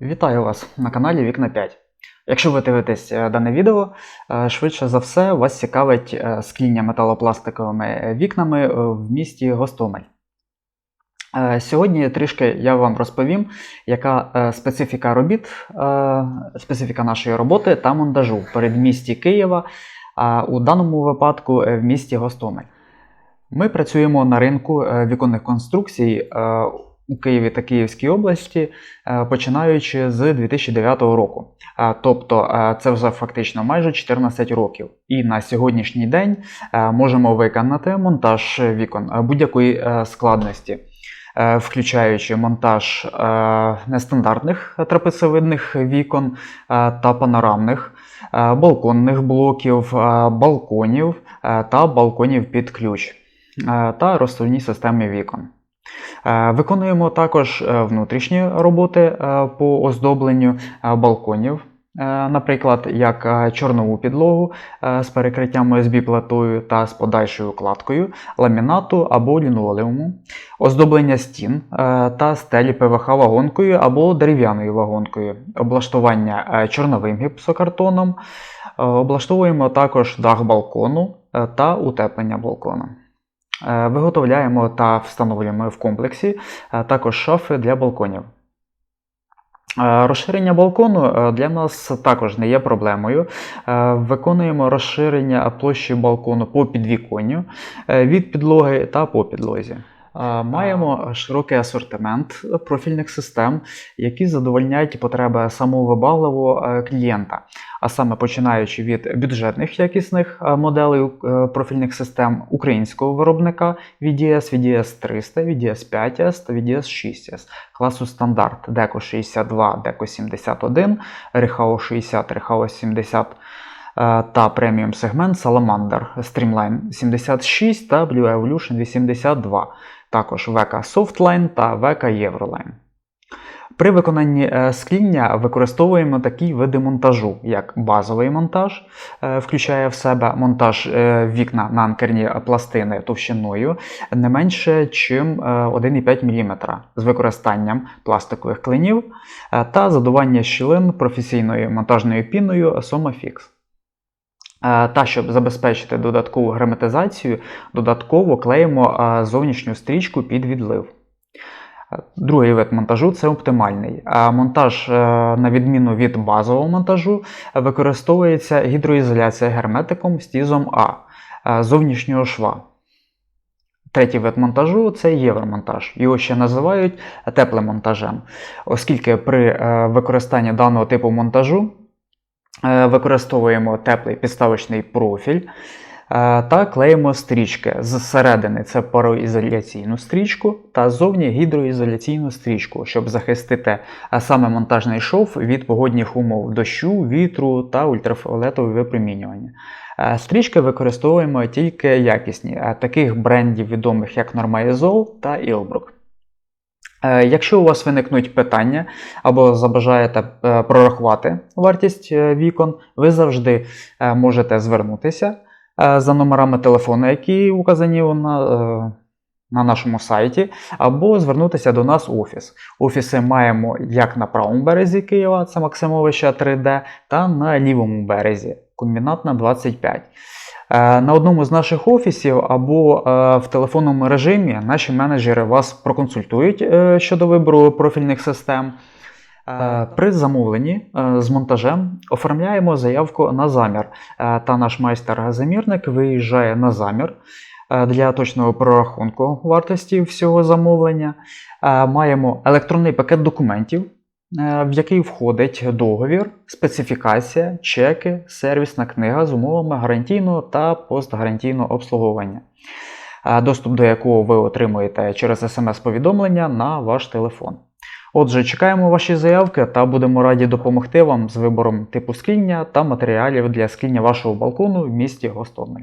Вітаю вас на каналі Вікна 5. Якщо ви дивитесь е, дане відео, е, швидше за все вас цікавить е, скління металопластиковими вікнами в місті Гостомель. Сьогодні трішки я вам розповім, яка специфіка робіт, специфіка нашої роботи та монтажу в передмісті Києва, а у даному випадку в місті Гостомель. Ми працюємо на ринку віконних конструкцій у Києві та Київській області, е, починаючи з 2009 року. Е, Тобто е, це вже фактично майже 14 років. І на сьогоднішній день можемо виконати монтаж вікон будь-якої складності. Включаючи монтаж нестандартних трапецевидних вікон та панорамних, балконних блоків, балконів та балконів під ключ та розсувні системи вікон. Е, Виконуємо також е, внутрішні роботи е, по оздобленню балконів, наприклад, як чорнову підлогу з перекриттям ОСБ платою та з подальшою укладкою, ламінату або лінолеуму, оздоблення стін та стелі ПВХ вагонкою або дерев'яною вагонкою, облаштування чорновим гіпсокартоном, облаштовуємо також дах балкону та утеплення балкону. Е, Виготовляємо та встановлюємо в комплексі е, також шафи для балконів. Е, Розширення балкону для нас також не є проблемою. Виконуємо розширення площі балкону по підвіконню від підлоги та по підлозі. Маємо широкий асортимент профільних систем, які задовольняють потреби самовибагливого клієнта, а саме починаючи від бюджетних якісних е, моделей е, профільних систем українського виробника VDS, VDS 300, VDS 5S та VDS 6S класу стандарт DECO 62, DECO 71, RHO 60, RHO 70 е, та преміум сегмент Salamander Streamline 76 та Blue Evolution 82, також VK Softline та VK Euroline. При виконанні е, скління використовуємо такі види монтажу, як базовий монтаж, е, включає в себе монтаж е, вікна на анкерні пластини товщиною не менше, чим е, 1,5 мм з використанням пластикових клинів та задування щілин професійною монтажною піною Somafix. Та щоб забезпечити додаткову герметизацію, додатково клеїмо зовнішню стрічку під відлив. Другий вид монтажу це оптимальний. Монтаж, е, на відміну від базового монтажу, використовується гідроізоляція герметиком з тізом А е, зовнішнього шва. Третій вид монтажу це євромонтаж. Його ще називають теплим монтажем, оскільки при е, використанні даного типу монтажу використовуємо теплий підставочний профіль та клеїмо стрічки. Зсередини це пароізоляційну стрічку та ззовні гідроізоляційну стрічку, щоб захистити е, саме монтажний шов від погодних умов дощу, вітру та ультрафіолетового випромінювання. Е, Стрічки використовуємо тільки якісні, е, таких брендів відомих як Normaisol та Ilbrook. Е, Якщо у вас виникнуть питання або забажаєте е, прорахувати вартість е, вікон, ви завжди е, можете звернутися е, за номерами телефону, які указані на, е, на нашому сайті, або звернутися до нас в офіс. Офіси маємо як на правому березі Києва, це Максимовича 3D, та на лівому березі, комбінатна 25. Е, На одному з наших офісів або е, в телефонному режимі наші менеджери вас проконсультують е, щодо вибору профільних систем. Е, При замовленні е, з монтажем оформляємо заявку на замір, е, та наш майстер-замірник виїжджає на замір е, для точного прорахунку вартості всього замовлення. Е, Маємо електронний пакет документів, е, в який входить договір, специфікація, чеки, сервісна книга з умовами гарантійного та постгарантійного обслуговування, е, доступ до якого ви отримуєте через смс-повідомлення на ваш телефон. Отже, чекаємо ваші заявки та будемо раді допомогти вам з вибором типу скління та матеріалів для скління вашого балкону в місті Гостомель.